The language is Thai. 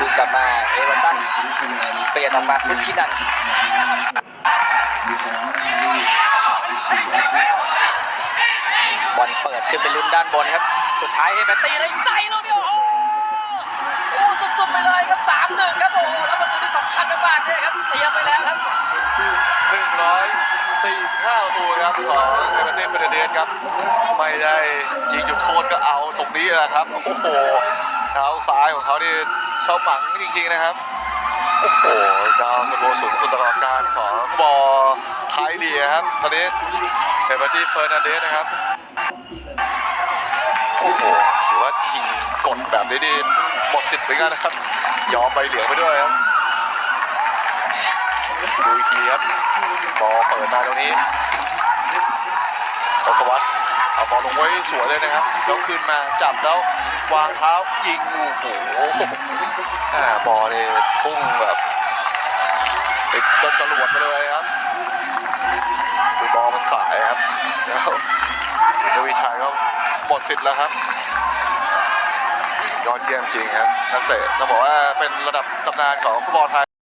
คืนกลับมาเอเวอร์ตันเปลี่ยนออกมาพุทธินันบอลเปิดขึ้นไปลุ้นด้านบนครับ สุดท้ายเฮเบตตีได้ใส่ลูกเดียวโอ้โหสุดๆไปเลยครับสามหนึ่งครับโอ้โหแล้วประตูที่สำคัญมากๆเนี่ยครับเตรียมไปแล้วครับ145ประตูครับของเอเวอร์ตันเฟเดเดสครับ ไม่ได้ยิงจุดโทษก็เอาตรงนี้แหละครับ โอ้โห เท้าซ้ายของเขานี่ชอบหมังจริงๆนะครับ โอ้โห ดาวสโมสูงสุดตลอดการของฟุตบอลไทยลีกครับ ตอนนี้เอเวอร์ตันเฟอร์นันเดสนะครับ โอ้โห ถือว่าชิงกดแบบนี้ดีหมดสิทธิ์เหมือนกันนะครับ ยอมใบเหลืองไปด้วยครับดูอีกทีครับบอลเปิดมาตรงนี้ทศวรรษ เอาบอลลงไว้สวยเลยนะครับแล้วขึ้นมาจับแล้ววางเท้ายิงโอ้โหบอลนี่พุ่งแบบติดตจรวดไปเลยครับคือบอลมันสายครับแล้วสิงวีชัยก็หมดสิทธิ์แล้วครับยอดเยี่ยมจริงครับนักเตะต้องบอกว่าเป็นระดับตำนานของฟุตบอลไทย